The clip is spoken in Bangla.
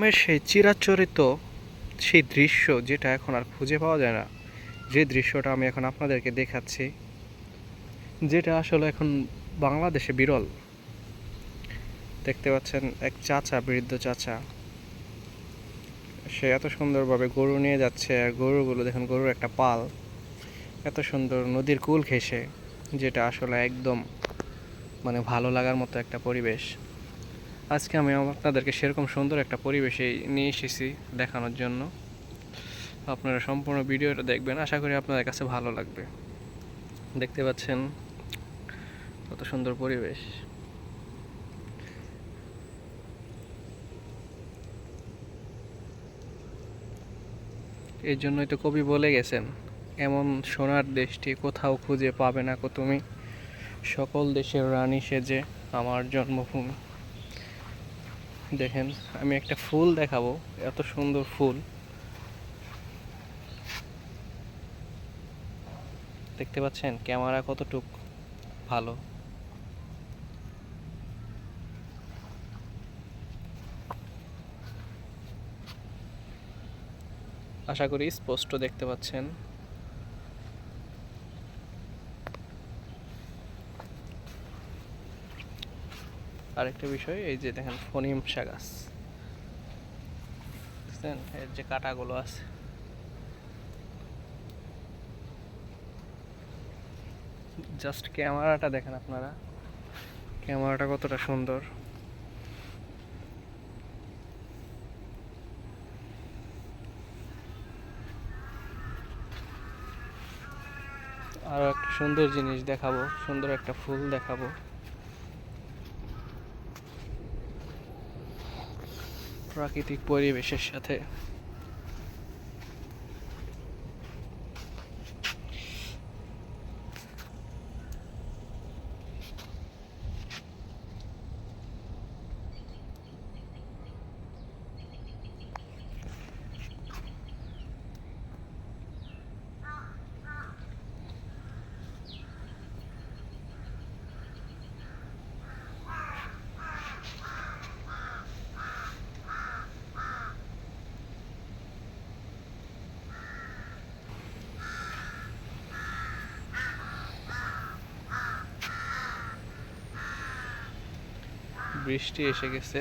গ্রামের সেই চিরাচরিত সেই দৃশ্য যেটা এখন আর খুঁজে পাওয়া যায় না, যে দৃশ্যটা আমি এখন আপনাদেরকে দেখাচ্ছি, যেটা আসলে এখন বাংলাদেশে বিরল। দেখতে পাচ্ছেন এক চাচা, বৃদ্ধ চাচা। সে এত সুন্দরভাবে গরু নিয়ে যাচ্ছে, আর গরুগুলো দেখুন, গরুর একটা পাল। এত সুন্দর নদীর কুল ঘেঁষে, যেটা আসলে একদম মানে ভালো লাগার মতো একটা পরিবেশ। আজকে আমি আপনাদেরকে সেরকম সুন্দর একটা পরিবেশে নিয়ে এসেছি দেখানোর জন্য। আপনারা সম্পূর্ণ ভিডিওটা দেখবেন, আশা করি আপনাদের কাছে ভালো লাগবে। দেখতে পাচ্ছেন কত সুন্দর পরিবেশ। এর জন্যই তো কবি বলে গেছেন, এমন সোনার দেশটি কোথাও খুঁজে পাবে না কো তুমি। সকল দেশের রানী সেজে আমার জন্মভূমি। দেখেন, আমি একটা ফুল দেখাবো, এত সুন্দর ফুল। দেখতে পাচ্ছেন, ক্যামেরা কতটুক ভালো। আশা করি স্পষ্ট দেখতে পাচ্ছেন। আরেকটা বিষয়, এই যে দেখেন ফনিমসা গাছ বুঝছেন? এর যে কাঁটাগুলো আছে। জাস্ট ক্যামেরাটা দেখেন আপনারা। ক্যামেরাটা কতটা সুন্দর। আরও একটা সুন্দর জিনিস দেখাবো, সুন্দর একটা ফুল দেখাবো। প্রাকৃতিক পরিবেশের সাথে বৃষ্টি এসে গেছে।